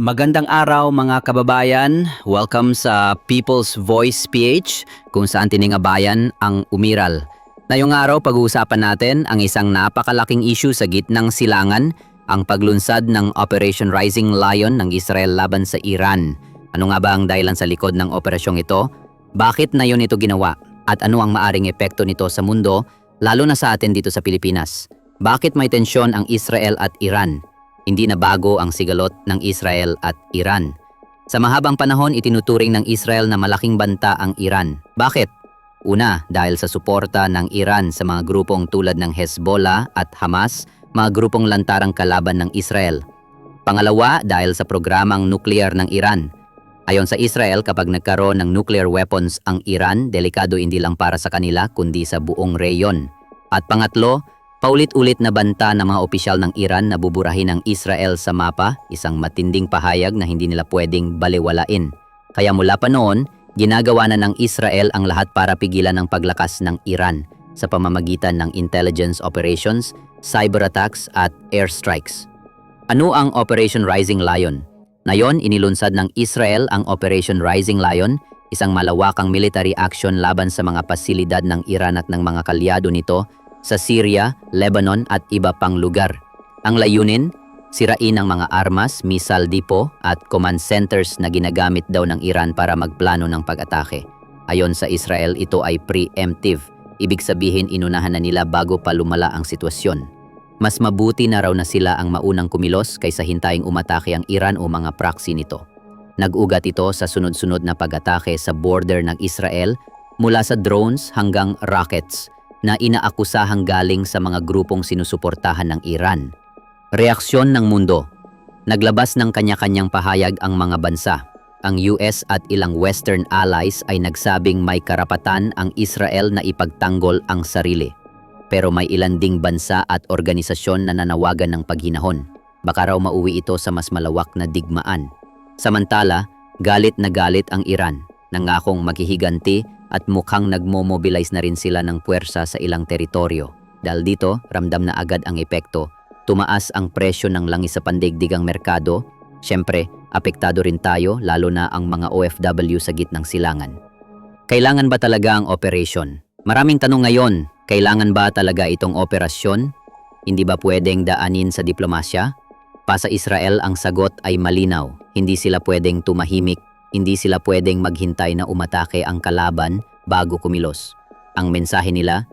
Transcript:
Magandang araw mga kababayan. Welcome sa People's Voice PH kung saan tiningabayan ang umiral. Ngayong araw pag-uusapan natin ang isang napakalaking issue sa gitnang silangan, ang paglunsad ng Operation Rising Lion ng Israel laban sa Iran. Ano nga ba ang dahilan sa likod ng operasyong ito? Bakit na yun ito ginawa? At ano ang maaring epekto nito sa mundo, lalo na sa atin dito sa Pilipinas? Bakit may tensyon ang Israel at Iran? Hindi na bago ang sigalot ng Israel at Iran. Sa mahabang panahon, itinuturing ng Israel na malaking banta ang Iran. Bakit? Una, dahil sa suporta ng Iran sa mga grupong tulad ng Hezbollah at Hamas, mga grupong lantarang kalaban ng Israel. Pangalawa, dahil sa programang nuklear ng Iran. Ayon sa Israel, kapag nagkaroon ng nuclear weapons ang Iran, delikado hindi lang para sa kanila kundi sa buong reyon. At pangatlo, Paulit-ulit na banta ng mga opisyal ng Iran na buburahin ng Israel sa mapa, isang matinding pahayag na hindi nila pwedeng baliwalain. Kaya mula pa noon, ginagawa na ng Israel ang lahat para pigilan ang paglakas ng Iran sa pamamagitan ng intelligence operations, cyber attacks at airstrikes. Ano ang Operation Rising Lion? Ngayon, inilunsad ng Israel ang Operation Rising Lion, isang malawakang military action laban sa mga pasilidad ng Iran at ng mga kalyado nito sa Syria, Lebanon at iba pang lugar. Ang layunin, sirain ang mga armas, missile depot at command centers na ginagamit daw ng Iran para magplano ng pag-atake. Ayon sa Israel, ito ay preemptive. Ibig sabihin inunahan na nila bago pa lumala ang sitwasyon. Mas mabuti na raw na sila ang maunang kumilos kaysa hintayin umatake ang Iran o mga proxy nito. Nag-ugat ito sa sunod-sunod na pag-atake sa border ng Israel mula sa drones hanggang rockets na inaakusahang galing sa mga grupong sinusuportahan ng Iran. Reaksyon ng mundo. Naglabas ng kanya-kanyang pahayag ang mga bansa. Ang US at ilang Western allies ay nagsabing may karapatan ang Israel na ipagtanggol ang sarili. Pero may ilan ding bansa at organisasyon na nanawagan ng paghinahon. Baka raw mauwi ito sa mas malawak na digmaan. Samantala, galit na galit ang Iran, nangakong maghihiganti at mukhang nagmo-mobilize na rin sila ng puwersa sa ilang teritoryo. Dahil dito, ramdam na agad ang epekto. Tumaas ang presyo ng langis sa pandaigdigang merkado. Siyempre, apektado rin tayo lalo na ang mga OFW sa gitnang silangan. Kailangan ba talaga ang operation? Maraming tanong ngayon, kailangan ba talaga itong operasyon? Hindi ba pwedeng daanin sa diplomasya? Pa sa Israel ang sagot ay malinaw. Hindi sila pwedeng tumahimik hindi sila pwedeng maghintay na umatake ang kalaban bago kumilos. Ang mensahe nila,